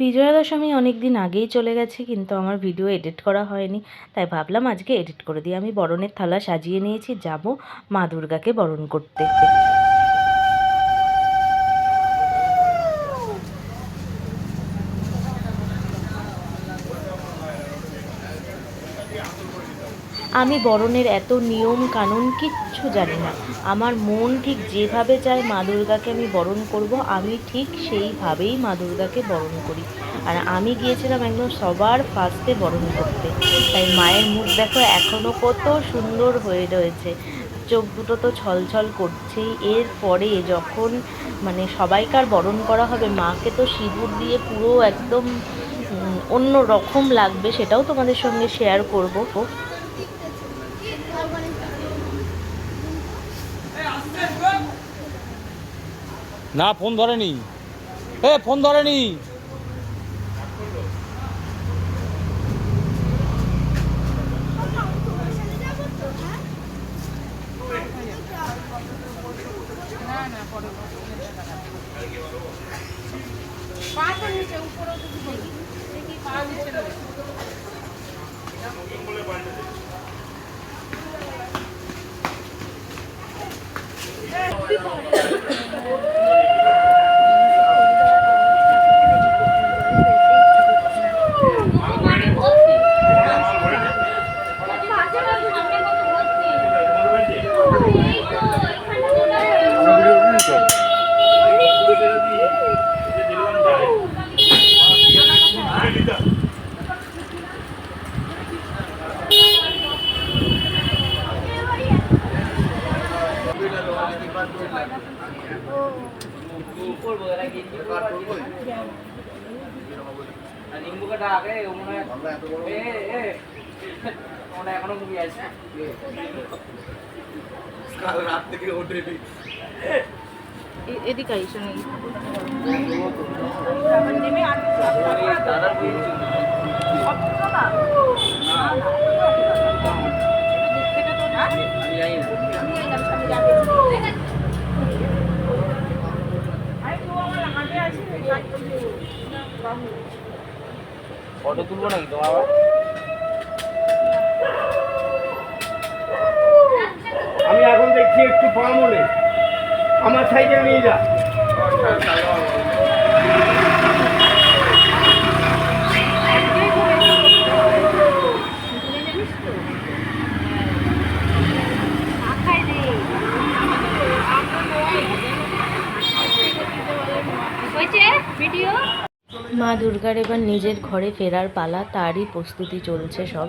বিজয়া দশমী অনেক দিন আগেই চলে গেছে, কিন্তু আমার ভিডিও এডিট করা হয়নি। তাই ভাবলাম আজকে এডিট করে দিই। আমি বরণের থালা সাজিয়ে নিয়েছি, যাব মা দুর্গাকে বরণ করতে। আমি বরণের এত নিয়ম কানুন কিচ্ছু জানি না। আমার মন ঠিক যেভাবে চায় মা দুর্গাকে আমি বরণ করব, আমি ঠিক সেইভাবেই মা দুর্গাকে বরণ করি। আর আমি গিয়েছিলাম একদম সবার ফার্স্টে বরণ করতে। তাই মায়ের মুখ দেখো এখনও কত সুন্দর হয়ে রয়েছে। চোখ দুটো তো ছলছল করছেই। এরপরে যখন মানে সবাইকার বরণ করা হবে, মাকে তো সিঁদুর দিয়ে পুরো একদম অন্য রকম লাগবে সেটাও তোমাদের সঙ্গে শেয়ার করব। না ফোন ধরেনি। এ ফোন ধরেনি। এখনও ঘুমিয়ে আছে কাল রাত থেকে ওঠেনি এদিকে আইসো ফটো তুলবো নাকি তোমার আমি এখন দেখছি একটু পাম হলে আমার সাইকেল নিয়ে যা। মা দুর্গার এবার নিজের ঘরে ফেরার পালা তারই প্রস্তুতি চলছে সব।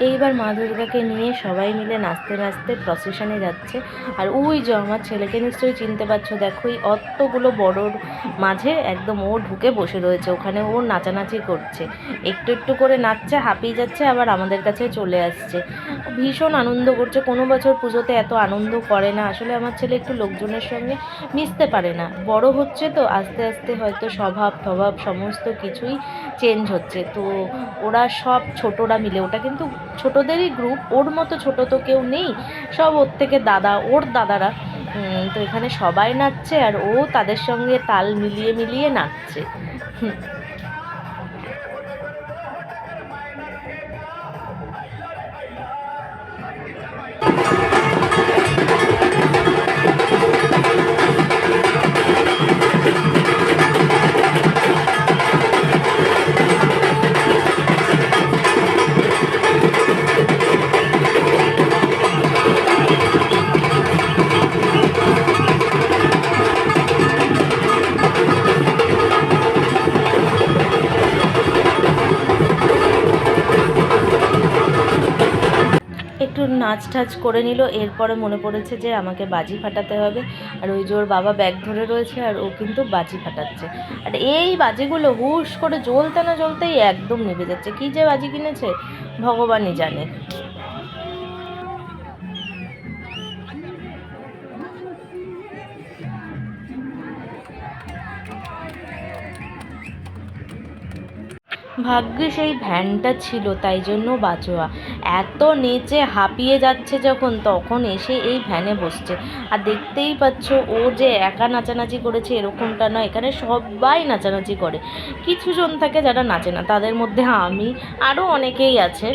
এইবার মা দুর্গাকে নিয়ে সবাই মিলে নাচতে নাচতে প্রসেশনে যাচ্ছে। আর ওই যে আমার ছেলেকে নিশ্চয়ই চিনতে পারছ, দেখো এই অতগুলো বড়োর মাঝে একদম ও ঢুকে বসে রয়েছে, ওখানে ও নাচানাচি করছে। একটু একটু করে নাচছে, হাঁপিয়ে যাচ্ছে, আবার আমাদের কাছে চলে আসছে। ভীষণ আনন্দ করছে, কোনো বছর পুজোতে এত আনন্দ করে না। আসলে আমার ছেলে একটু লোকজনের সঙ্গে মিশতে পারে না। বড় হচ্ছে তো, আস্তে আস্তে হয়তো স্বভাব স্বভাব সমস্ত কিছুই চেঞ্জ হচ্ছে। তো ওরা সব ছোটরা মিলে, ওটা কিন্তু ছোটদেরই গ্রুপ ওর মতো ছোট তো কেউ নেই। সব ওর থেকে দাদা, ওর দাদারা। তো এখানে সবাই নাচছে আর ও তাদের সঙ্গে তাল মিলিয়ে মিলিয়ে নাচছে। নাচ টাচ করে নিল। এরপরে মনে পড়েছে যে আমাকে বাজি ফাটাতে হবে। আর ওই যে ওর বাবা ব্যাগ ধরে রয়েছে আর ও কিন্তু বাজি ফাটাচ্ছে। আর এই বাজিগুলো হুশ করে জ্বলতে না জ্বলতেই একদম নেবে যাচ্ছে। কী যে বাজি কিনেছে, ভগবানই জানে। ভাগ্যে সেই ভ্যানটা ছিল, তাই জন্য বাঁচোয়া। এত নেচে হাঁপিয়ে যাচ্ছে যখন, তখন এসে এই ভ্যানে বসছে। আর দেখতেই পাচ্ছ, ও যে একা নাচানাচি করেছে এরকমটা নয়, এখানে সবাই নাচানাচি করে। কিছু জন থাকে যারা নাচে না, তাদের মধ্যে আমি আরও অনেকেই আছে।